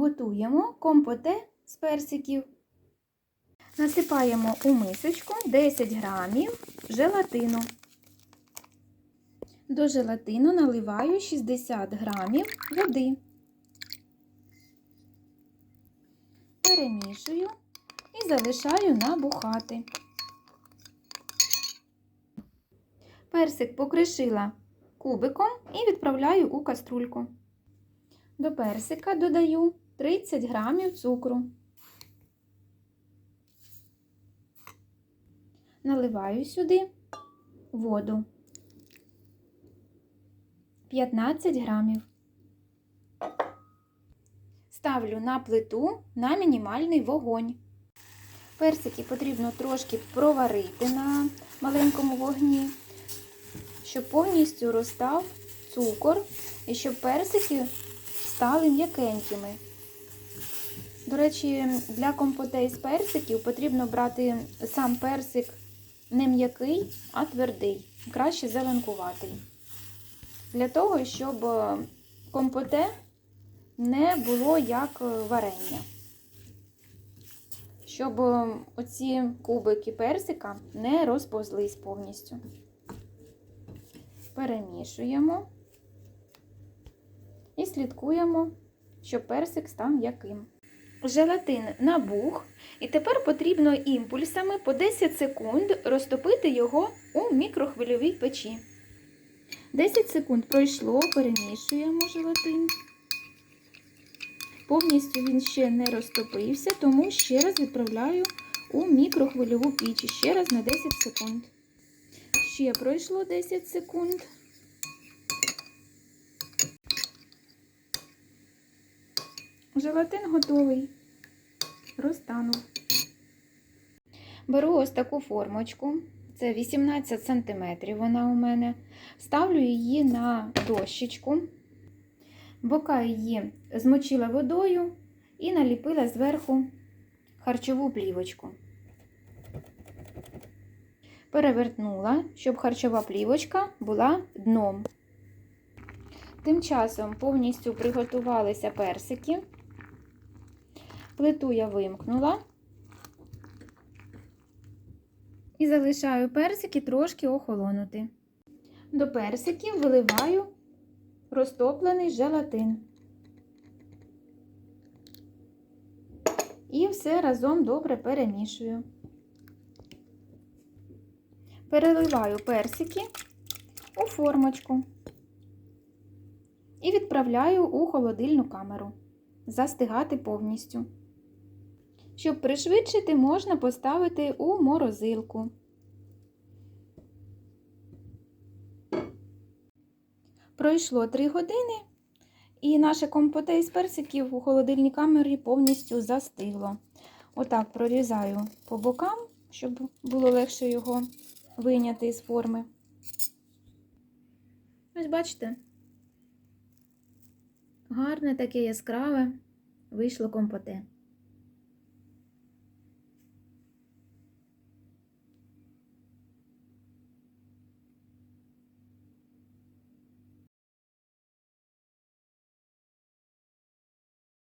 Готуємо компоте з персиків. Насипаємо у мисочку 10 грамів желатину. До желатину наливаю 60 грамів води. Перемішую і залишаю набухати. Персик покришила кубиком і відправляю у каструльку. До персика додаю 30 грамів цукру. Наливаю сюди воду 15 грамів. Ставлю на плиту на мінімальний вогонь. Персики потрібно трошки проварити на маленькому вогні, щоб повністю розстав цукор і щоб персики стали м'якенькими. До речі, для компотей з персиків потрібно брати сам персик не м'який, а твердий, краще зеленкуватий. Для того, щоб компоте не було як варення. Щоб оці кубики персика не розповзлись повністю. Перемішуємо і слідкуємо, щоб персик став м'яким. Желатин набух, і тепер потрібно імпульсами по 10 секунд розтопити його у мікрохвильовій печі. 10 секунд пройшло, перемішуємо желатин. Повністю він ще не розтопився, тому ще раз відправляю у мікрохвильову піч. Ще раз на 10 секунд. Ще пройшло 10 секунд. Желатин готовий. Розтанув. Беру ось таку формочку. Це 18 см вона у мене. Ставлю її на дощечку. Бока її змочила водою і наліпила зверху харчову плівочку. Перевертнула, щоб харчова плівочка була дном. Тим часом повністю приготувалися персики. Плиту я вимкнула і залишаю персики трошки охолонути. До персиків виливаю розтоплений желатин. І все разом добре перемішую. Переливаю персики у формочку і відправляю у холодильну камеру. Застигати повністю. Щоб пришвидшити, можна поставити у морозилку. Пройшло 3 години, і наше компоте із персиків у холодильній камері повністю застигло. Отак прорізаю по бокам, щоб було легше його вийняти з форми. Ось бачите, гарне таке яскраве вийшло компоте.